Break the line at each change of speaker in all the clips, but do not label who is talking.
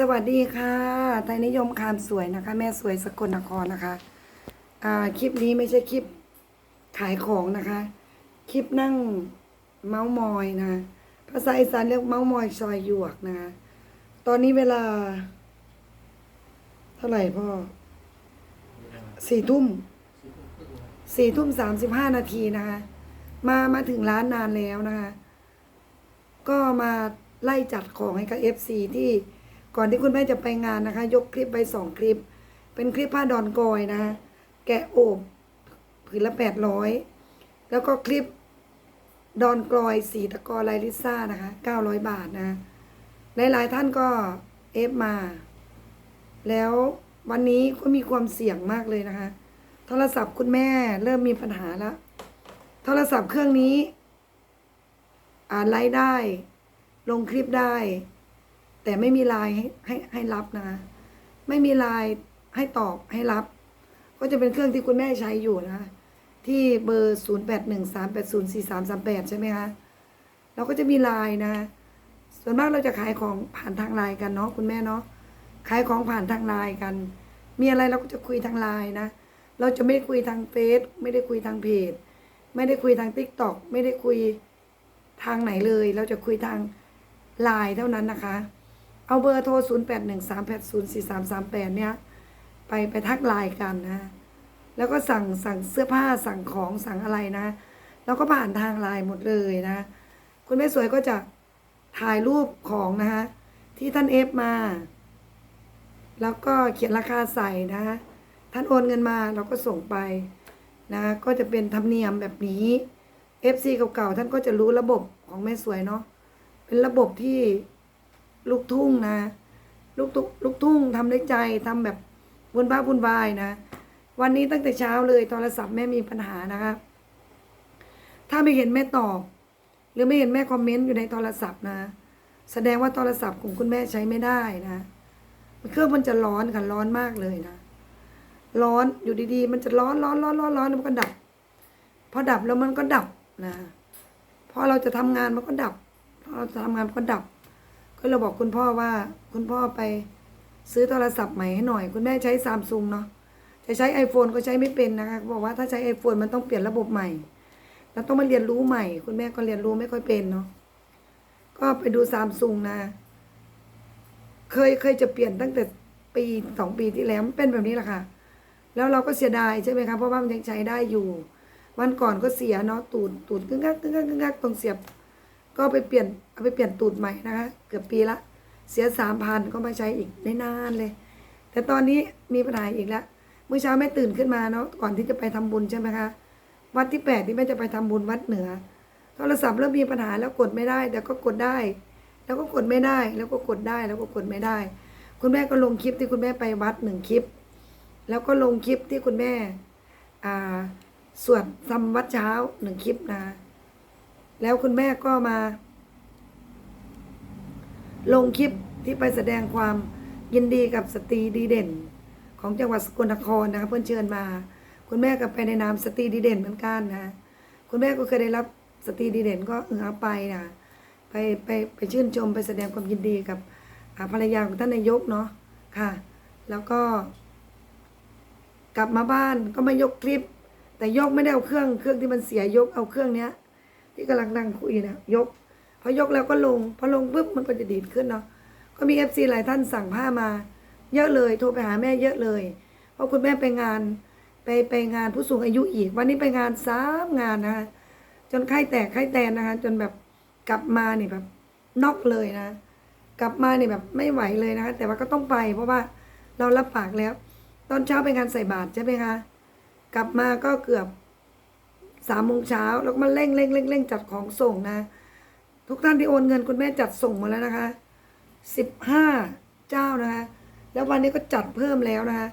สวัสดีค่ะ ไทยนิยมคามสวยนะคะ แม่สวยสกลนครนะคะ อ่า คลิปนี้ไม่ใช่คลิปขายของนะคะ คลิปนั่งเมาส์มอยนะ ภาษาอีสานเรียกเมาส์มอยซอยหยวกนะคะ ตอนนี้เวลา เท่าไหร่พ่อ สี่ทุ่ม สี่ทุ่มสามสิบห้านาทีนะคะ มามาถึงร้านนานแล้วนะคะ ก็มาไล่จัดของให้กับ FC ที่ ก่อนที่คุณแม่จะไปงานนะคะ ยกคลิปไปสองคลิป เป็นคลิปผ้าดอนกอยนะคะ แกะโอบผืนละแปดร้อยแล้วก็คลิปดอนกลอยสีตะกอไลลิซ่านะคะเก้าร้อยบาทนะ หลายๆท่านก็เอฟมา แล้ววันนี้ก็มีความเสี่ยงมากเลยนะคะ โทรศัพท์คุณแม่เริ่มมีปัญหาแล้ว โทรศัพท์เครื่องนี้ อ่านไลฟ์ได้ ลงคลิปได้ แต่ไม่มีไลน์ให้ให้ให้รับนะไม่มีไลน์ให้ตอบให้รับ ก็จะเป็นเครื่องที่คุณแม่ใช้อยู่นะ ที่เบอร์ 0 8 1 3 8 0 4 3 3 8 ใช่ไหมคะเราก็จะมีไลน์นะ ส่วนมากเราจะขายของผ่านทางไลน์กันเนาะคุณแม่เนาะขายของผ่านทางไลน์กัน มีอะไรเราก็จะคุยทางไลน์นะ เราจะไม่ได้คุยทางเฟซไม่ได้คุยทางเพจ ไม่ได้คุยทางทิกต็อกไม่ได้คุยทางไหนเลย เราจะคุยทางไลน์เท่านั้นนะคะ เอาเบอร์โทร 0 8 1 3 8 0 4 3 3 8 เนี่ย ไปไปทักไลน์กันนะ แล้วก็สั่งสั่งเสื้อผ้าสั่งของสั่งอะไรนะ แล้วก็ผ่านทางไลน์หมดเลยนะ คุณแม่สวยก็จะถ่ายรูปของนะคะที่ท่านเอฟมา แล้วก็เขียนราคาใส่นะ ท่านโอนเงินมาเราก็ส่งไปนะ ก็จะเป็นธรรมเนียมแบบนี้ FC เก่าๆท่านก็จะรู้ระบบของแม่สวยเนาะเป็นระบบที่ ลูกทุ่งนะ ลูกตุกลูกทุ่งทำด้วยใจทำแบบบุญบ้าบุญวายนะ วันนี้ตั้งแต่เช้าเลยโทรศัพท์แม่มีปัญหานะคะ ถ้าไม่เห็นแม่ตอบ หรือไม่เห็นแม่คอมเมนต์อยู่ในโทรศัพท์นะ แสดงว่าโทรศัพท์ของคุณแม่ใช้ไม่ได้นะเครื่องมันจะร้อนค่ะร้อนมากเลยนะ ร้อนอยู่ดีๆ มันจะร้อนร้อนร้อนร้อนร้อนแล้วมันก็ดับ พอดับแล้วมันก็ดับนะ พอเราจะทำงานมันก็ดับ พอเราจะทำงานมันก็ดับ ก็เราบอกคุณพ่อว่า คุณพ่อไปซื้อโทรศัพท์ใหม่ให้หน่อย คุณแม่ใช้ซัมซุงเนาะจะใช้ iPhone ก็ใช้ไม่เป็นนะคะเขาบอกว่าถ้าใช้ iPhone มันต้องเปลี่ยนระบบใหม่เราต้องมาเรียนรู้ใหม่ คุณแม่ก็เรียนรู้ไม่ค่อยเป็นเนาะก็ไปดูซัมซุงนะ เคยเคยจะเปลี่ยนตั้งแต่ปีสองปีที่แล้วมันเป็นแบบนี้แหละค่ะ แล้วเราก็เสียดายใช่ไหมคะเพราะว่ามันยังใช้ได้อยู่ วันก่อนก็เสียเนาะตูดตูดกึ่งกักกึ่งกักกึ่งกักตรงเสียบ ก็ไปเปลี่ยนเอาไปเปลี่ยนตูดใหม่นะคะ เกือบปีละ เสียสามพันก็มาใช้อีกได้นานเลย แต่ตอนนี้มีปัญหาอีกแล้วเมื่อเช้าแม่ตื่นขึ้นมาเนาะก่อนที่จะไปทำบุญใช่ไหมคะวัดที่แปดที่แม่จะไปทำบุญวัดเหนือโทรศัพท์เริ่มมีปัญหาแล้วกดไม่ได้ แต่ก็กดได้ แล้วก็กดไม่ได้ แล้วก็กดได้แล้วก็กดไม่ได้ คุณแม่ก็ลงคลิปที่คุณแม่ไปวัดหนึ่งคลิป แล้วก็ลงคลิปที่คุณแม่อ่าสวดทำวัดเช้าหนึ่งคลิปนะ แล้วคุณแม่ก็มา ลงคลิปที่ไปแสดงความยินดีกับสตรีดีเด่น ของจังหวัดสกลนครนะคะเพื่อนเชิญมา คุณแม่ก็ไปในนามสตรีดีเด่นเหมือนกันนะ คุณแม่ก็เคยได้รับสตรีดีเด่นก็เออเอาไปนะไปไปไปชื่นชมไปแสดงความยินดีกับภรรยาของท่านนายกเนาะค่ะ แล้วก็ กลับมาบ้านก็มายกคลิป แต่ยกไม่ได้เอาเครื่องเครื่องที่มันเสียยกเอาเครื่องเนี้ย ที่กำลังนั่งคุยนะยกพอยกแล้วก็ลง พอลงปุ๊บมันก็จะดีดขึ้นเนาะก็มีเอฟซีหลายท่านสั่งผ้ามา เยอะเลยโทรไปหาแม่เยอะเลย เพราะคุณแม่ไปงานไปไปงานผู้สูงอายุอีก วันนี้ไปงานสามงานนะคะจนไข้แตกไข้แตนนะคะจนแบบกลับมาเนี่ยแบบน็อกเลยนะ กลับมาเนี่ยแบบไม่ไหวเลยนะคะแต่ว่าก็ต้องไปเพราะว่าเรารับปากแล้ว ตอนเช้าไปงานใส่บาตรใช่ไหมคะกลับมาก็เกือบ สามโมงเช้าแล้วก็มาเร่งเร่งเร่งเร่งจัดของส่งนะ ทุกท่านที่โอนเงินคุณแม่จัดส่งมาแล้วนะคะสิบห้าเจ้านะคะ แล้ววันนี้ก็จัดเพิ่มแล้วนะคะ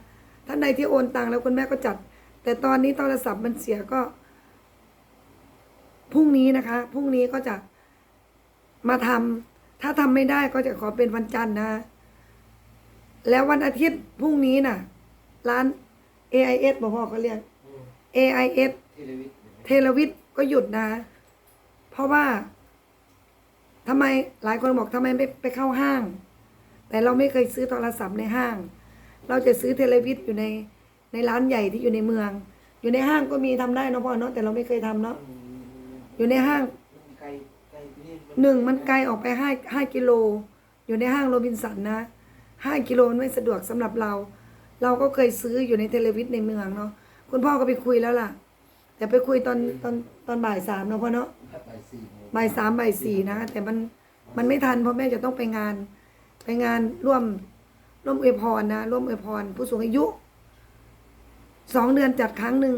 ท่านใดที่โอนตังค์แล้วคุณแม่ก็จัด แต่ตอนนี้โทรศัพท์มันเสียก็พรุ่งนี้นะคะพรุ่งนี้ก็จะมาทำถ้าทำไม่ได้ก็จะขอเป็นวันจันทร์นะ แล้ววันอาทิตย์พรุ่งนี้น่ะ ร้าน AIS บอกพ่อเขาเรียก AIS
เทเลวิท
เทเลวิทก็หยุดนะ เพราะว่าทำไมหลายคนบอกทำไมไม่ไปเข้าห้าง แต่เราไม่เคยซื้อโทรศัพท์ในห้าง เราจะซื้อเทเลวิทอยู่ในในร้านใหญ่ที่อยู่ในเมือง อยู่ในห้างก็มีทำได้นะพ่อเนาะแต่เราไม่เคยทำเนาะอยู่ในห้างหนึ่งมันไกลออกไปห้าห้ากิโล อยู่ในห้างโรบินสันนะห้ากิโลมันไม่สะดวกสำหรับเรา เราก็เคยซื้ออยู่ในเทเลวิทในเมืองเนาะคุณพ่อก็ไปคุยแล้วล่ะ แต่ไปคุยตอนตอนตอนบ่ายสามเนาะพ่อเนาะ
ไปสี่โมง
บ่ายสามบ่ายสี่นะแต่มันมันไม่ทันเพราะแม่จะต้องไปงาน ไปงานร่วมร่วมอวยพรนะร่วมอวยพร ผู้สูงอายุสองเดือนจัดครั้งหนึ่ง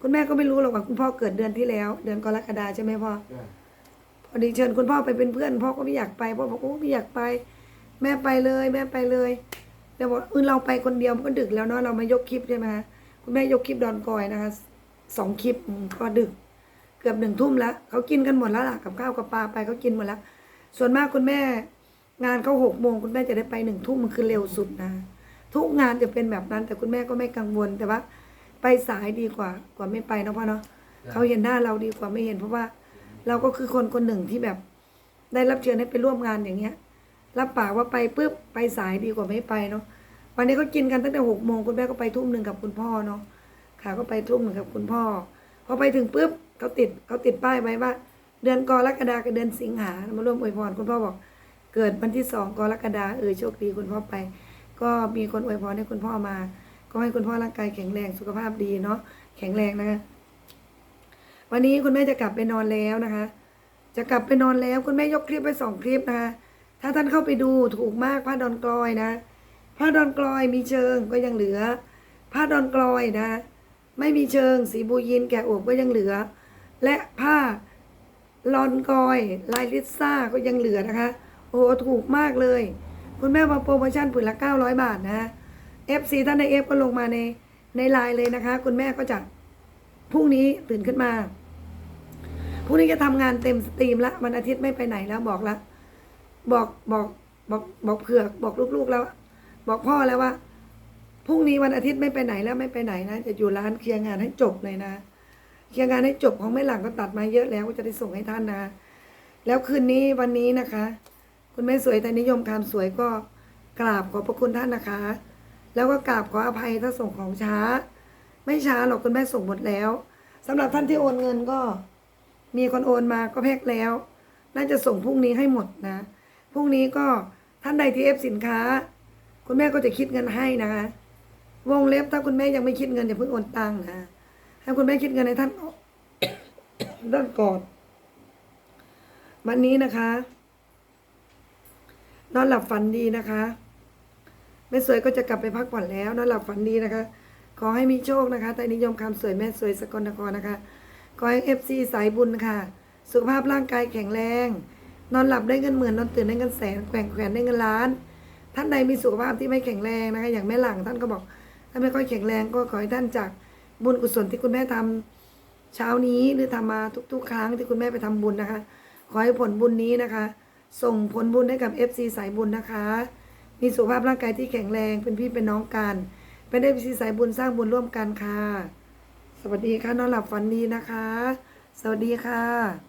คุณแม่ก็ไม่รู้หรอกว่าคุณพ่อเกิดเดือนที่แล้ว เดือนกรกฎาใช่ไหมพ่อ
จ้ะ
พอดีเชิญคุณพ่อไปเป็นเพื่อนพ่อก็ไม่อยากไปพ่อบอกโอ้ไม่อยากไป แม่ไปเลย แม่ไปเลยแต่บอกเออเราไปคนเดียวมันก็ดึกแล้วเนาะเรามายกคลิปใช่ไหมคะคุณแม่ยกคลิปดอนกอยนะคะ สองคลิปอืมก็ดึก เกือบหนึ่งทุ่มแล้วเขากินกันหมดแล้วล่ะกับข้าวกับปลาไปเขากินหมดแล้ว ส่วนมากคุณแม่ งานเขาหกโมงคุณแม่จะได้ไปหนึ่งทุ่มมันคือเร็วสุดนะ ทุกงานจะเป็นแบบนั้น แต่คุณแม่ก็ไม่กังวลแต่ว่า ไปสายดีกว่า กว่าไม่ไปเนาะพ่อเนาะเขาเห็นหน้าเราดีกว่าไม่เห็นเพราะว่า เราก็คือคนคนหนึ่งที่แบบ ได้รับเชิญให้ไปร่วมงานอย่างเงี้ย รับปากว่าไปปุ๊บไปสายดีกว่าไม่ไปเนาะวันนี้ก็กินกันตั้งแต่หกโมงคุณแม่ก็ไปทุ่มหนึ่งกับคุณพ่อเนาะ ค่ะก็ไปทุ่มหนึ่งกับคุณพ่อ พอไปถึงปุ๊บเขาติดเขาติดป้ายไว้ว่า เดือนกรกฎากับเดือนสิงหามาร่วมอวยพรคุณพ่อบอก เกิดวันที่สองกรกฎาเออโชคดีคุณพ่อไป ก็มีคนอวยพรให้คุณพ่อมา ก็ให้คุณพ่อร่างกายแข็งแรงสุขภาพดีเนาะแข็งแรงนะคะวันนี้คุณแม่จะกลับไปนอนแล้วนะคะ จะกลับไปนอนแล้วคุณแม่ยกคลิปไปสองคลิปนะคะถ้าท่านเข้าไปดูถูกมากผ้าดอนกลอยนะผ้าดอนกลอยมีเชิงก็ยังเหลือผ้าดอนกลอยนะ ไม่มีเชิง สีบูยินแกะอบก็ยังเหลือ และผ้าลอนกอย ลายลิซ่าก็ยังเหลือนะคะ โอ้โหถูกมากเลย คุณแม่มาโปรโมชั่นผืนละ 900 บาทนะ FC ท่านในเอฟก็ลงมาในในไลน์เลยนะคะ คุณแม่ก็จะพรุ่งนี้ตื่นขึ้นมาพรุ่งนี้จะทำงานเต็มสตรีมละวันอาทิตย์ไม่ไปไหนแล้วบอกละบอกบอกบอกบอกเผือกบอกลูกๆแล้ว บอกพ่อแล้วว่า พรุ่งนี้วันอาทิตย์ไม่ไปไหนแล้วไม่ไปไหนนะ จะอยู่ร้านเคลียร์งานให้จบเลยนะ เคลียร์งานให้จบของแม่หลังก็ตัดมาเยอะแล้วก็จะได้ส่งให้ท่านนะ แล้วคืนนี้วันนี้นะคะ คุณแม่สวยแต่นิยมคำสวยก็กราบขอบพระคุณท่านนะคะ แล้วก็กราบขออภัยถ้าส่งของช้า ไม่ช้าหรอกคุณแม่ส่งหมดแล้วสำหรับท่านที่โอนเงินก็ มีคนโอนมาก็แพ็คแล้ว น่าจะส่งพรุ่งนี้ให้หมดนะพรุ่งนี้ก็ท่านใดที่เอฟสินค้า คุณแม่ก็จะคิดเงินให้นะคะ วงเล็บถ้าคุณแม่ยังไม่คิดเงินอย่าเพิ่งโอนตังค์นะให้คุณแม่คิดเงินในท่านด้านก่อนวันนี้นะคะ นอนหลับฝันดีนะคะแม่สวยก็จะกลับไปพักผ่อนแล้วนอนหลับฝันดีนะคะ ขอให้มีโชคนะคะแต่นิยมคำสวยแม่สวยสกลนครนะคะขอให้เอฟซีสายบุญค่ะ สุขภาพร่างกายแข็งแรง นอนหลับได้เงินหมื่นนอนตื่นได้เงินแสนแกว่งแขวนได้เงินล้าน ท่านใดมีสุขภาพที่ไม่แข็งแรงนะคะ อย่างแม่หลังท่านก็บอก ถ้าไม่ค่อยแข็งแรงก็ขอให้ท่านจากบุญกุศลที่คุณแม่ทำเช้านี้หรือทำมาทุก ๆ ครั้งที่คุณแม่ไปทำบุญนะคะ ขอให้ผลบุญนี้นะคะ ส่งผลบุญให้กับ FC สายบุญนะคะ มีสุขภาพร่างกายที่แข็งแรงเป็นพี่เป็นน้องกันเป็น FC สายบุญสร้างบุญร่วมกันค่ะ สวัสดีค่ะนอนหลับฝันดีนะคะ สวัสดีค่ะ